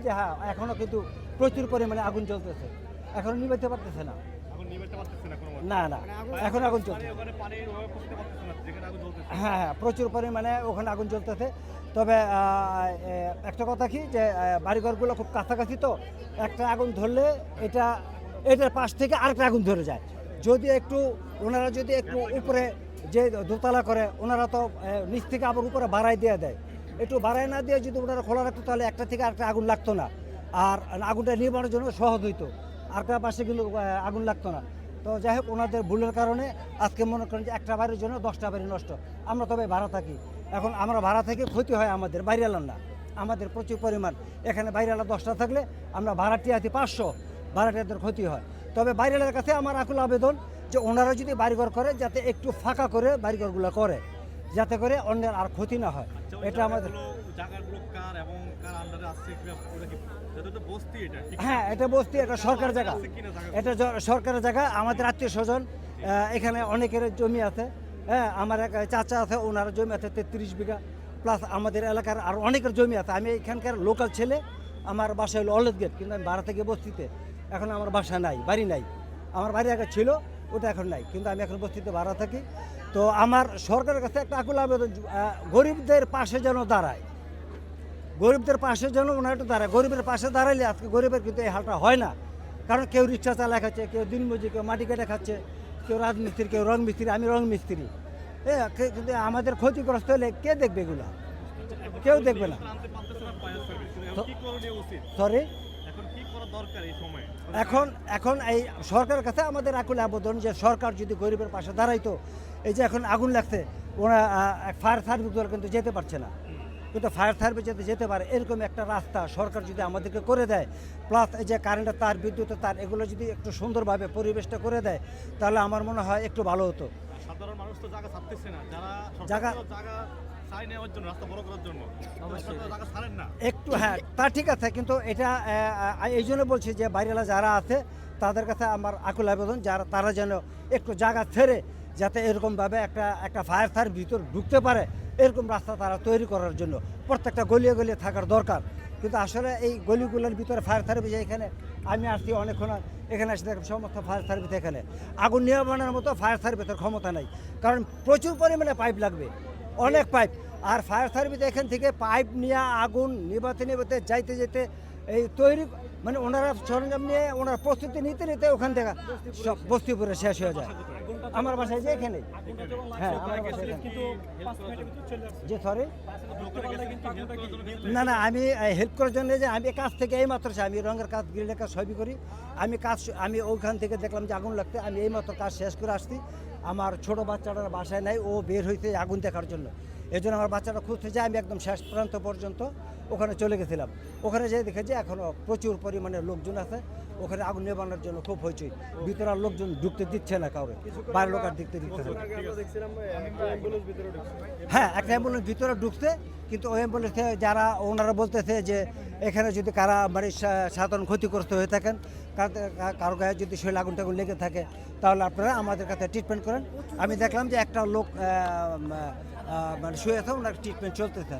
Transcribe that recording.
যে হ্যাঁ এখনও কিন্তু প্রচুর পরিমাণে আগুন জ্বলতেছে। এখনও নিভাইতে পারতেছে না। নিভাতে পারতেছে না না না এখন আগুন মানে চলছে ওখানে পানির অভাবে পৌঁছতে পারতেছে না যেখানে আগুন জ্বলতেছে। হ্যাঁ হ্যাঁ প্রচুর পরিমাণে ওখানে আগুন জ্বলতেছে। তবে আহ, একটা কথা কি যে বাড়িঘরগুলো খুব কাছাকাছি তো একটা আগুন ধরলে এটা এটার পাশ থেকে আরেকটা আগুন ধরে যায়। যদি একটু ওনারা যদি একটু উপরে যে দোতলা করে ওনারা তো নিচ থেকে আবার উপরে বাড়াই দিয়ে দেয়। একটু বাড়ায় না দিয়ে যদি ওনারা খোলা রাখতো, তাহলে একটা থেকে আরেকটা আগুন লাগতো না। আর আগুনটা নির্মাণের জন্য সহজ হইতো। আরেকটা পাশে কিন্তু আগুন লাগতো না। তো যাই হোক, ওনাদের ভুলের কারণে আজকে মনে করেন যে একটা বাড়ির জন্য দশটা বাড়ি নষ্ট। আমরা তবে ভাড়া থাকি। এখন আমরা ভাড়া থেকে ক্ষতি হয় আমাদের বাইরে বাইরেলার না। আমাদের প্রচুর পরিমাণ। এখানে বাইরে বাইরেলা দশটা থাকলে আমরা ভাড়াটি আছি পাঁচশো। ভাড়াটিয়াদের ক্ষতি হয়। তবে বাইরেলার কাছে আমার আকুল আবেদন যে ওনারা যদি বাড়িঘর করে, যাতে একটু ফাঁকা করে বাড়িঘরগুলো করে। যাতে করে অন্যের আর ক্ষতি না হয়। আচ্ছা, এটা আমাদের হ্যাঁ এটা বস্তি এটা সরকার জায়গা। এটা সরকারের জায়গা আমাদের আত্মীয় স্বজন এখানে অনেকের জমি আছে। হ্যাঁ আমার এক চাচা আছে ওনার জমি আছে তেত্রিশ বিঘা। প্লাস আমাদের এলাকার আর অনেকের জমি আছে। আমি এখানকার লোকাল ছেলে আমার বাসা হলো অলেদ গেট কিন্তু আমি ভাড়া থেকে বস্তিতে। এখন আমার বাসা নাই বাড়ি নাই। আমার বাড়ি আগে ছিল ওটা এখন নাই। কিন্তু আমি এখন বস্তিতে ভাড়া থাকি। তো আমার সরকারের কাছে একটা আকুল আবেদন গরিবদের পাশে যেন দাঁড়ায়। গরিবদের পাশে যেন ওনার একটু দাঁড়ায়। গরিবের পাশে দাঁড়াইলে আজকে গরিবের কিন্তু এই হালটা হয় না। কারণ কেউ রিক্সা চালা খাচ্ছে কেউ দিনমজুরি কেউ মাটি কেটে খাচ্ছে কেউ রাজমিস্ত্রি কেউ রং মিস্ত্রি আমি রং মিস্ত্রি। এ কে- কিন্তু আমাদের ক্ষতিগ্রস্ত হলে কে দেখবে এগুলা? কেউ দেখবে না। উচিত? সরি দরকার এই সময়? এখন এখন এই সরকারের কাছে আমাদের আকুল আবেদন যে সরকার যদি গরিবের পাশে দাঁড়াইতো এই যে এখন আগুন লাগছে ওরা ফায়ার সার্ভিস কিন্তু যেতে পারছে না। কিন্তু ফায়ার সার্ভিস যাতে যেতে পারে এরকম একটা রাস্তা সরকার যদি আমাদেরকে করে দেয় প্লাস এই যে কারেন্টের তার বিদ্যুতের তার এগুলো যদি একটু সুন্দরভাবে পরিবেশটা করে দেয় তাহলে আমার মনে হয় একটু ভালো হতো। সাধারণ মানুষ তো জায়গা ছাড়তেছে না। যারা জায়গা- নেওয়ার জন্য রাস্তা বড় করার জন্য। একটু হ্যাঁ তা ঠিক আছে কিন্তু এটা এই জন্য বলছি যে বাইরেলা যারা আছে তাদের কাছে আমার আকুল আবেদন যারা তারা যেন একটু জায়গা ছেড়ে যাতে এরকমভাবে একটা একটা ফায়ার ফায়ার ভিতর ঢুকতে পারে এরকম রাস্তা তারা তৈরি করার জন্য। প্রত্যেকটা গলিয়ে গলিয়ে থাকার দরকার। কিন্তু আসলে এই গলিগুলোর ভিতরে ফায়ার সার্ভিস এখানে আমি আসছি অনেকক্ষণ এখানে আসছি দেখলাম সমস্ত ফায়ার সার্ভিস এখানে। আগুন নিয়ন্ত্রণের মতো ফায়ার সার্ভিসের ক্ষমতা নাই। কারণ প্রচুর পরিমাণে পাইপ লাগবে। অনেক পাইপ। আর ফায়ার সার্ভিস এখান থেকে পাইপ নিয়ে আগুন নিবাতে নিবাতে যাইতে যেতে এই তৈরি মানে ওনারা সরঞ্জাম নিয়ে ওনারা প্রস্তুতি নিতে নিতে ওখান থেকে সব বস্তিপুরে শেষ হয়ে যায়। আমার বাসায় যে এখানে। হ্যাঁ যে সরি না না, আমি হেল্প করার জন্য যে আমি কাজ থেকে এই মাত্র আমি রঙের কাজ গ্রিলের কাজ সবই করি। আমি কাজ, আমি ওইখান থেকে দেখলাম যে আগুন লাগতে আমি এই মাত্র কাজ শেষ করে আসছি। আমার ছোট বাচ্চাটার বাসায় নাই, ও বের হইতে আগুন দেখার জন্য। এই জন্য আমার বাচ্চাটা খুঁজতে যায়, আমি একদম শেষ প্রান্ত পর্যন্ত ওখানে চলে গেছিলাম। ওখানে যেয়ে দেখে যে এখনও প্রচুর পরিমাণে লোকজন আছে, ওখানে আগুন নেবানোর জন্য খুব হয়েছে ভিতরে আর লোকজন ঢুকতে দিচ্ছে না কাউরে, বাইরের লোক আর দেখতে দিচ্ছে না। হ্যাঁ একটা অ্যাম্বুলেন্স ভিতরে ঢুকছে, কিন্তু ওই অ্যাম্বুলেন্সে যারা ওনারা বলতেছে যে এখানে যদি কারা মানে সাধারণ ক্ষতিগ্রস্ত হয়ে থাকেন কার- গায়ে যদি শরীর আগুন টাগুন লেগে থাকে, তাহলে আপনারা আমাদের কাছে ট্রিটমেন্ট করেন। আমি দেখলাম যে একটা লোক মানে শুয়ে আছে, ওনার ট্রিটমেন্ট চলতে চলতেছে